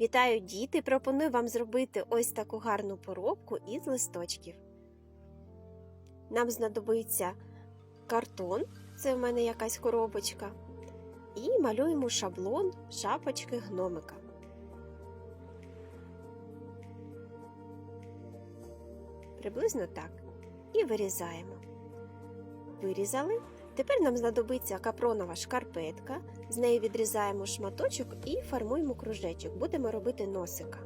Вітаю діти! Пропоную вам зробити ось таку гарну поробку із листочків. Нам знадобиться картон, це в мене якась коробочка, і малюємо шаблон шапочки гномика. Приблизно так. І вирізаємо. Вирізали. Тепер нам знадобиться капронова шкарпетка. З неї відрізаємо шматочок і формуємо кружечок. Будемо робити носика.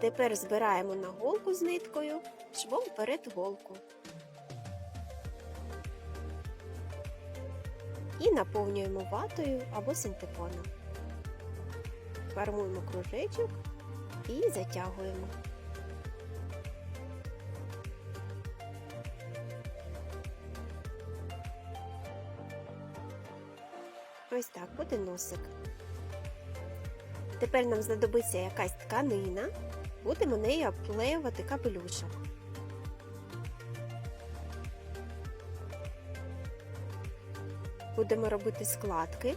Тепер збираємо на голку з ниткою, швом перед голку. І наповнюємо ватою або синтепоном. Формуємо кружечок і затягуємо. Ось так буде носик. Тепер нам знадобиться якась тканина, будемо нею обклеювати капелюшок. Будемо робити складки,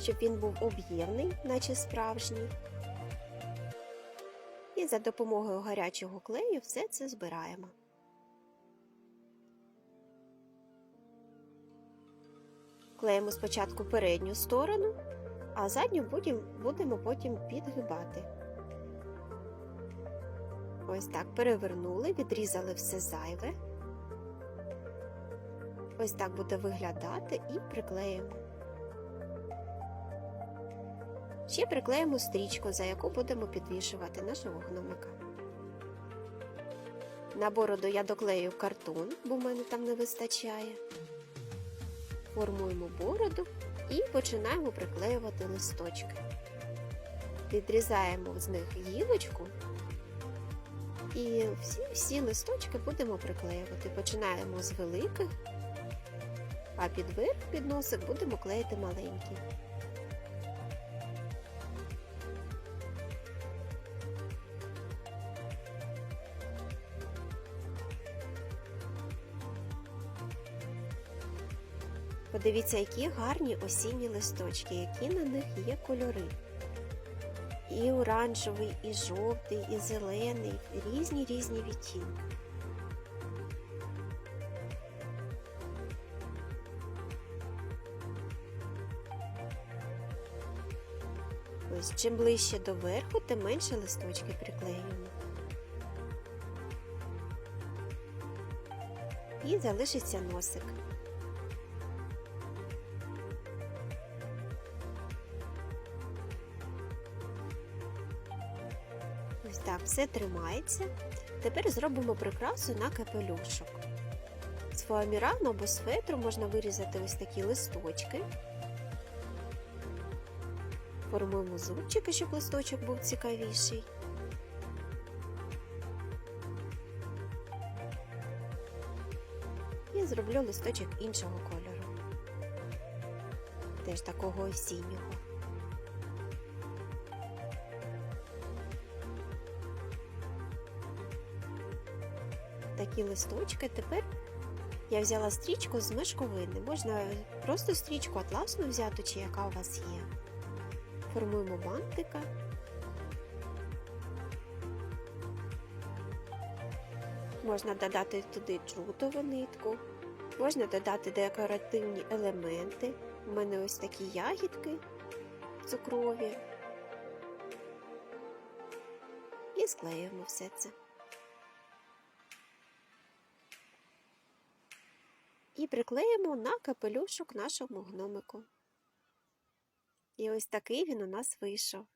щоб він був об'ємний, наче справжній. І за допомогою гарячого клею все це збираємо. Клеїмо спочатку передню сторону, а задню будемо потім підгибати. Ось так перевернули, відрізали все зайве. Ось так буде виглядати і приклеїмо. Ще приклеїмо стрічку, за яку будемо підвішувати нашого гномика. На бороду я доклею картон, бо в мене там не вистачає. Формуємо бороду і починаємо приклеювати листочки. Відрізаємо з них гілочку і всі всі листочки будемо приклеювати. Починаємо з великих, а під верх під носик будемо клеїти маленькі. Подивіться, які гарні осінні листочки, які на них є кольори. І оранжевий, і жовтий, і зелений, різні різні відтінки. Ось чим ближче до верху, тим менше листочки приклеюємо. І залишиться носик. Ось так, все тримається. Тепер зробимо прикрасу на капелюшок. З фоамірану або з можна вирізати ось такі листочки. Формуємо зубчики, щоб листочок був цікавіший. І зроблю листочок іншого кольору. Теж такого осіннього. Такі листочки. Тепер я взяла стрічку з мешковини. Можна просто стрічку атласну взяти, чи яка у вас є. Формуємо бантика. Можна додати туди джутову нитку, можна додати декоративні елементи. У мене ось такі ягідки цукрові. І склеюємо все це. І приклеїмо на капелюшок нашому гномику. І ось такий він у нас вийшов.